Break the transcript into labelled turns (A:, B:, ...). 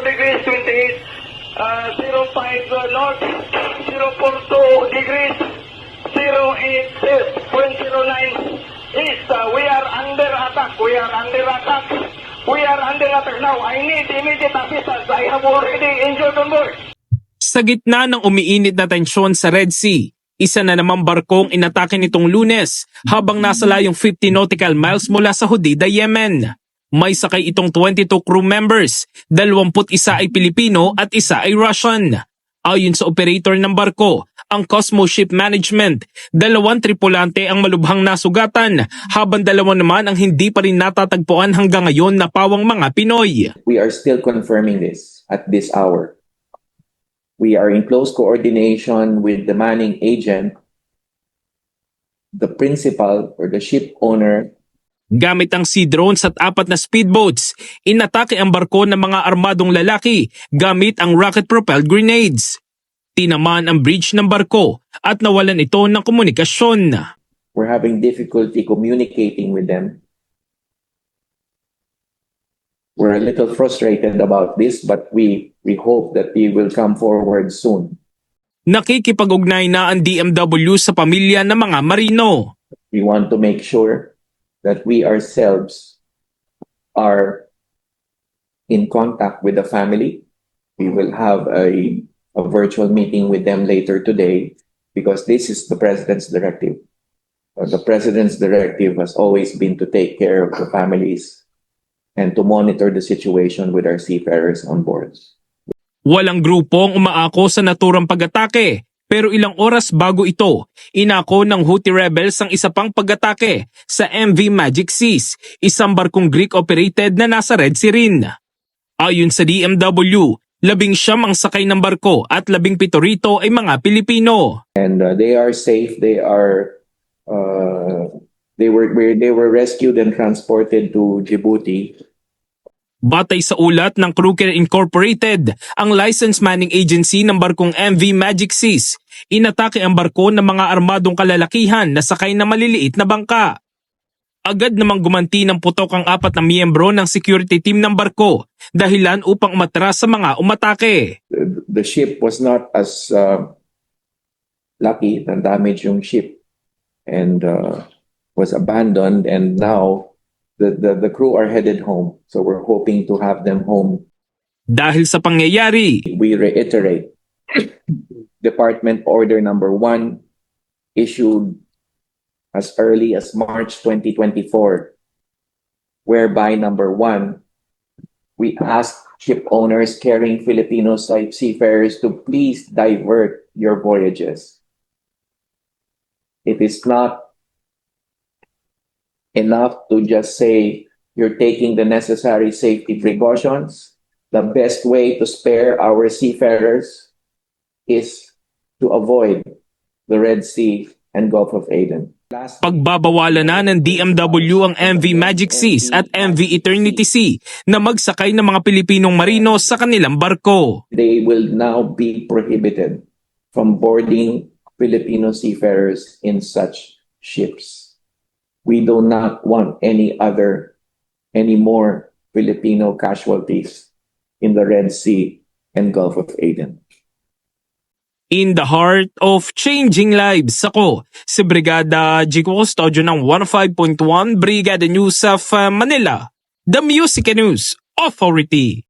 A: degrees 28, uh, 05 uh, north, 042 degrees, 08.09 east. Uh, we are under attack. We under attack. We are under attack now. I need immediate assistance. I have.
B: Sa gitna ng umiinit na tensyon sa Red Sea, isa na namang barkong inatake nitong lunes habang nasa layong 50 nautical miles mula sa Hodeidah, Yemen. May sakay itong 22 crew members, 21 ay Pilipino at isa ay Russian. Ayon sa operator ng barko, ang Cosmo Ship Management, dalawang tripulante ang malubhang nasugatan habang dalawa naman ang hindi pa rin natatagpuan hanggang ngayon na pawang mga Pinoy.
C: We are still confirming this at this hour. We are in close coordination with the manning agent, the principal or the ship owner,
B: Gamit ang sea drones at apat na speedboats, inatake ang barko ng mga armadong lalaki gamit ang rocket-propelled grenades. Tinamaan ang bridge ng barko at nawalan ito ng komunikasyon.
C: we're having difficulty communicating with them. We're a little frustrated about this, but we, we hope that they will come forward soon.
B: Nakikipag-ugnay na ang DMW sa pamilya ng mga marino.
C: We want to make sure that we ourselves are in contact with the family. We will have a, a virtual meeting with them later today because this is the president's directive. Uh, the president's directive has always been to take care of the families and to monitor the situation with our seafarers on board.
B: Walang grupong umaako sa naturang pag-atake pero ilang oras bago ito, inako ng Houthi rebels ang isa pang pag-atake sa MV Magic Seas, isang barkong Greek-operated na nasa Red Sea rin. Ayon sa DMW, labing siyam ang sakay ng barko at labing pito rito ay mga Pilipino.
C: and uh, they are safe. They are uh, they were they were rescued and transported to Djibouti.
B: Batay sa ulat ng Crewcare Incorporated, ang license manning agency ng barkong MV Magic Seas, inatake ang barko ng mga armadong kalalakihan na sakay na maliliit na bangka. Agad namang gumanti ng putok ang apat na miyembro ng security team ng barko, dahilan upang umatras sa mga umatake.
C: The, ship was not as uh, lucky. na damage yung ship and uh, was abandoned. And now the, the the crew are headed home. So we're hoping to have them home.
B: Dahil sa pangyayari,
C: We reiterate Department Order Number One issued as early as March 2024, whereby number one, we ask ship owners carrying Filipino seafarers to please divert your voyages. It is not enough to just say you're taking the necessary safety precautions. The best way to spare our seafarers is to avoid the Red Sea and Gulf of Aden.
B: Pagbabawalan na ng DMW ang MV Magic Seas at MV Eternity Sea na magsakay ng mga Pilipinong marino sa kanilang barko.
C: they will now be prohibited from boarding Filipino seafarers in such ships. We do not want any other, any more Filipino casualties in the Red Sea and Gulf of Aden.
B: In the heart of changing lives, ako si Brigada Jico Custodio ng 105.1 Brigada News of uh, Manila, the Music News Authority.